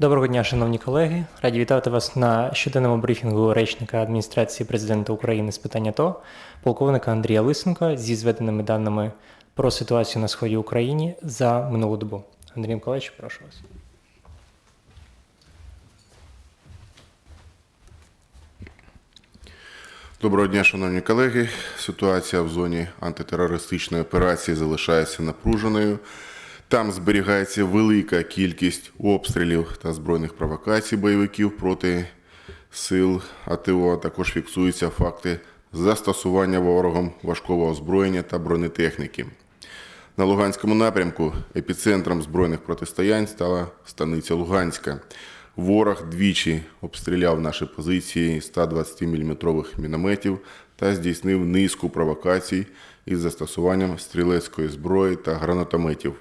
Доброго дня, шановні колеги. Раді вітати вас на щоденному брифінгу речника адміністрації президента України з питань АТО, полковника Андрія Лисенка зі зведеними даними про ситуацію на сході України за минулу добу. Андрій Миколаївич, прошу вас. Доброго дня, шановні колеги. Ситуація в зоні антитерористичної операції залишається напруженою. Там зберігається велика кількість обстрілів та збройних провокацій бойовиків проти сил АТО. Також фіксуються факти застосування ворогом важкого озброєння та бронетехніки. На Луганському напрямку епіцентром збройних протистоянь стала станиця Луганська. Ворог двічі обстріляв наші позиції 120-мм мінометів та здійснив низку провокацій із застосуванням стрілецької зброї та гранатометів.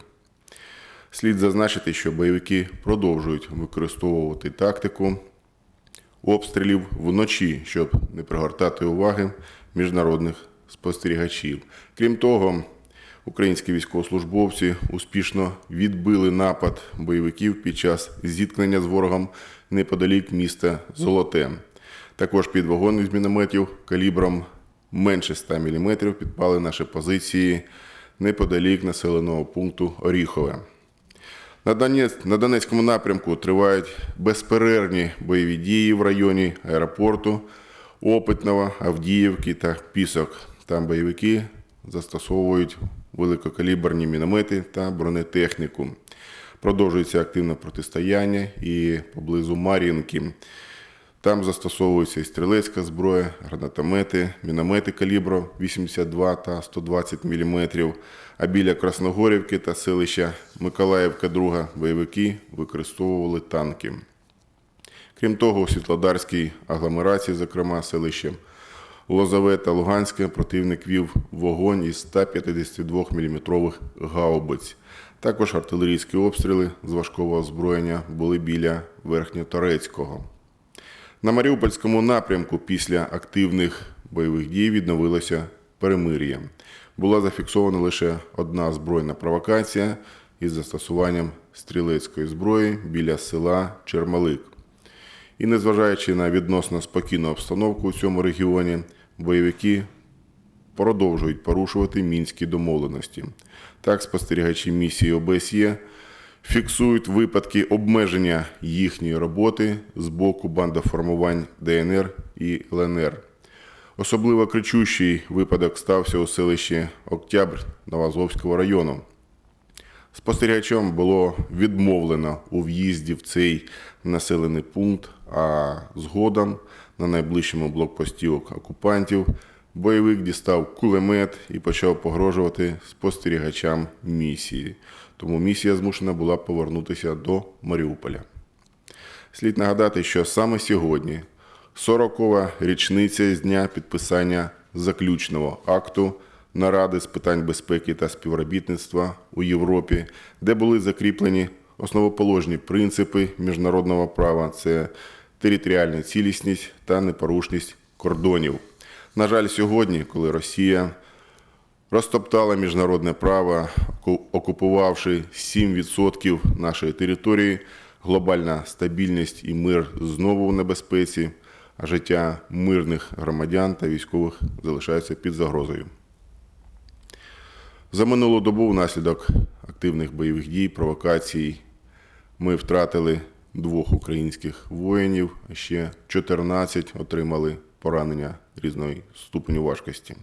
Слід зазначити, що бойовики продовжують використовувати тактику обстрілів вночі, щоб не пригортати уваги міжнародних спостерігачів. Крім того, українські військовослужбовці успішно відбили напад бойовиків під час зіткнення з ворогом неподалік міста Золоте. Також під вогонь із мінометів калібром менше 100 мм підпали наші позиції неподалік населеного пункту Оріхове. На Донецькому напрямку тривають безперервні бойові дії в районі аеропорту Опитного, Авдіївки та Пісок. Там бойовики застосовують великокаліберні міномети та бронетехніку. Продовжується активне протистояння і поблизу Мар'їнки. Там застосовується і стрілецька зброя, гранатомети, міномети калібру 82 та 120 мм. А біля Красногорівки та селища Миколаївка 2 бойовики використовували танки. Крім того, у Світлодарській агломерації, зокрема селище Лозове та Луганське, противник вів вогонь із 152 мм гаубиць. Також артилерійські обстріли з важкого озброєння були біля Верхньоторецького. На Маріупольському напрямку після активних бойових дій відновилося перемир'я. Була зафіксована лише одна збройна провокація із застосуванням стрілецької зброї біля села Чермалик. І незважаючи на відносно спокійну обстановку у цьому регіоні, бойовики продовжують порушувати мінські домовленості. Так, спостерігачі місії ОБСЄ фіксують випадки обмеження їхньої роботи з боку бандоформувань ДНР і ЛНР. Особливо кричущий випадок стався у селищі Октябрь Новоазовського району. Спостерігачам було відмовлено у в'їзді в цей населений пункт, а згодом на найближчому блокпості окупантів бойовик дістав кулемет і почав погрожувати спостерігачам місії. Тому місія змушена була повернутися до Маріуполя. Слід нагадати, що саме сьогодні 40-ва річниця з дня підписання заключного акту наради з питань безпеки та співробітництва у Європі, де були закріплені основоположні принципи міжнародного права: це територіальна цілісність та непорушність кордонів. На жаль, сьогодні, коли Росія розтоптала міжнародне право, окупувавши 7% нашої території, глобальна стабільність і мир знову в небезпеці, а життя мирних громадян та військових залишаються під загрозою. За минулу добу внаслідок активних бойових дій, провокацій ми втратили двох українських воїнів, ще 14 отримали поранення різної ступеню важкості.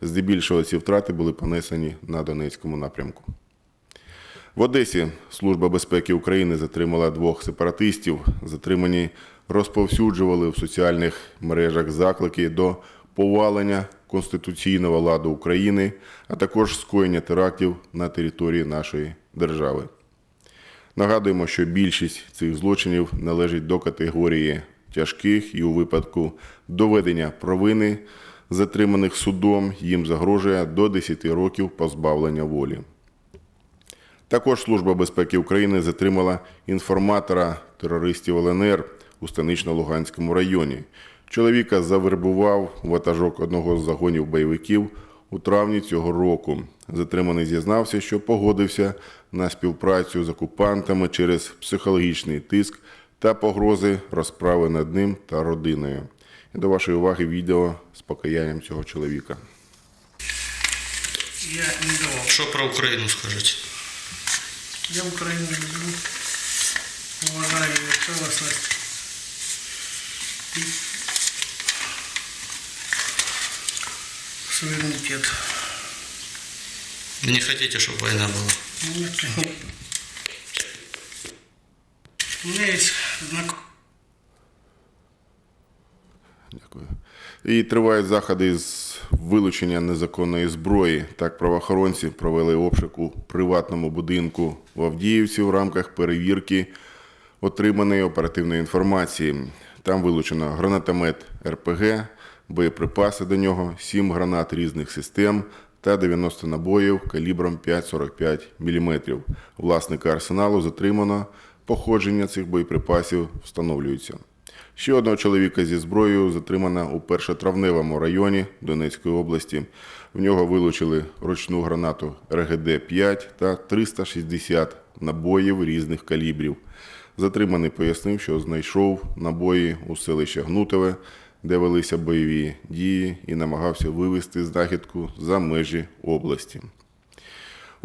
Здебільшого ці втрати були понесені на Донецькому напрямку. В Одесі Служба безпеки України затримала двох сепаратистів. Затримані розповсюджували в соціальних мережах заклики до повалення конституційного ладу України, а також скоєння терактів на території нашої держави. Нагадуємо, що більшість цих злочинів належить до категорії тяжких і у випадку доведення провини затриманих судом їм загрожує до 10 років позбавлення волі. Також Служба безпеки України затримала інформатора терористів ЛНР у Станично-Луганському районі. Чоловіка завербував ватажок одного з загонів бойовиків у травні цього року. Затриманий зізнався, що погодився на співпрацю з окупантами через психологічний тиск та погрози розправи над ним та родиною. І до вашої уваги відео з покаянням цього чоловіка. Я не давал. Що про Україну скажете? Я Украину люблю, уважаю ее целостность. Суверенитет. Ви не хотите, щоб війна була? Нет, конечно. У меня есть. Дякую. І тривають заходи з вилучення незаконної зброї. Так, правоохоронці провели обшук у приватному будинку в Авдіївці в рамках перевірки отриманої оперативної інформації. Там вилучено гранатомет РПГ, боєприпаси до нього, 7 гранат різних систем та 90 набоїв калібром 5,45 мм. Власника арсеналу затримано. Походження цих боєприпасів встановлюється. Ще одного чоловіка зі зброєю затримано у першотравневому районі Донецької області. В нього вилучили ручну гранату РГД-5 та 360 набоїв різних калібрів. Затриманий пояснив, що знайшов набої у селище Гнутове, де велися бойові дії, і намагався вивезти знахідку за межі області.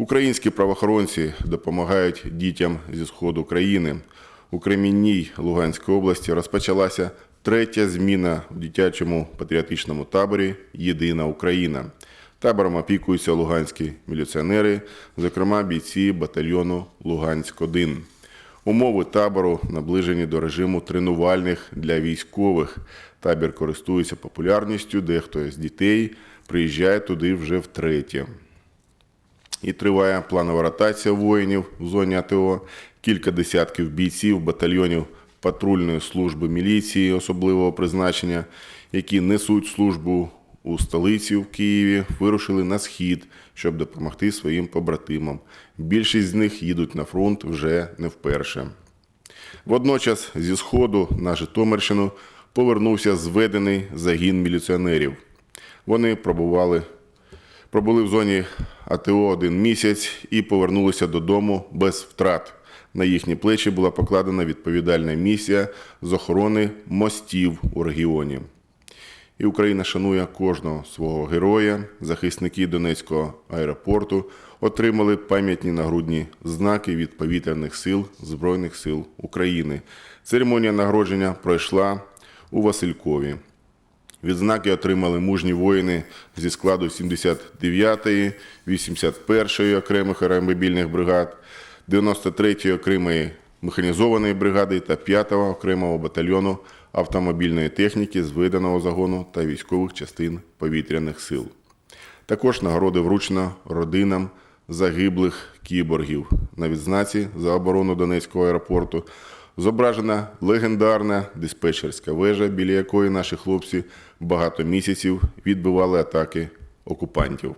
Українські правоохоронці допомагають дітям зі сходу країни. У Кремінній Луганської області розпочалася третя зміна в дитячому патріотичному таборі Єдина Україна. Табором опікуються луганські міліціонери, зокрема бійці батальйону Луганськ-1. Умови табору наближені до режиму тренувальних для військових. Табір користується популярністю, дехто з дітей приїжджає туди вже втретє. І триває планова ротація воїнів в зоні АТО. Кілька десятків бійців батальйонів патрульної служби міліції особливого призначення, які несуть службу у столиці в Києві, вирушили на схід, щоб допомогти своїм побратимам. Більшість з них їдуть на фронт вже не вперше. Водночас зі сходу на Житомирщину повернувся зведений загін міліціонерів. Вони пробували Пробули в зоні АТО один місяць і повернулися додому без втрат. На їхні плечі була покладена відповідальна місія з охорони мостів у регіоні. І Україна шанує кожного свого героя. Захисники Донецького аеропорту отримали пам'ятні нагрудні знаки від повітряних сил Збройних сил України. Церемонія нагородження пройшла у Василькові. Відзнаки отримали мужні воїни зі складу 79-ї, 81-ї окремих аеромобільних бригад, 93-ї окремої механізованої бригади та 5-го окремого батальйону автомобільної техніки зведеного загону та військових частин повітряних сил. Також нагороди вручено родинам загиблих кіборгів на відзнаці за оборону Донецького аеропорту. Зображена легендарна диспетчерська вежа, біля якої наші хлопці багато місяців відбивали атаки окупантів.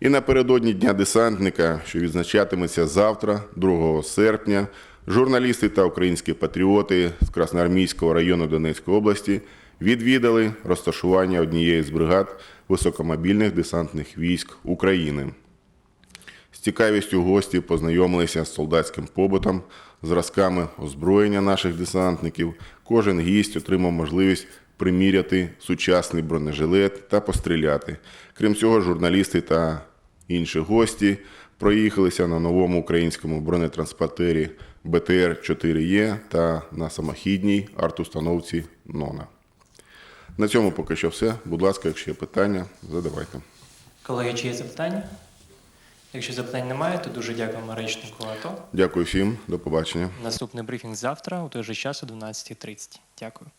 І напередодні Дня десантника, що відзначатиметься завтра, 2 серпня, журналісти та українські патріоти з Красноармійського району Донецької області відвідали розташування однієї з бригад високомобільних десантних військ України. Цікавістю гості познайомилися з солдатським побутом, зразками озброєння наших десантників. Кожен гість отримав можливість приміряти сучасний бронежилет та постріляти. Крім цього, журналісти та інші гості проїхалися на новому українському бронетранспортері БТР-4Е та на самохідній артустановці Нона. На цьому поки що все. Будь ласка, якщо є питання, задавайте. Колеги, чи є запитання? Якщо запитань немає, то дуже дякуємо речнику АТО. Дякую всім, до побачення. Наступний брифінг завтра у той же час о 12.30. Дякую.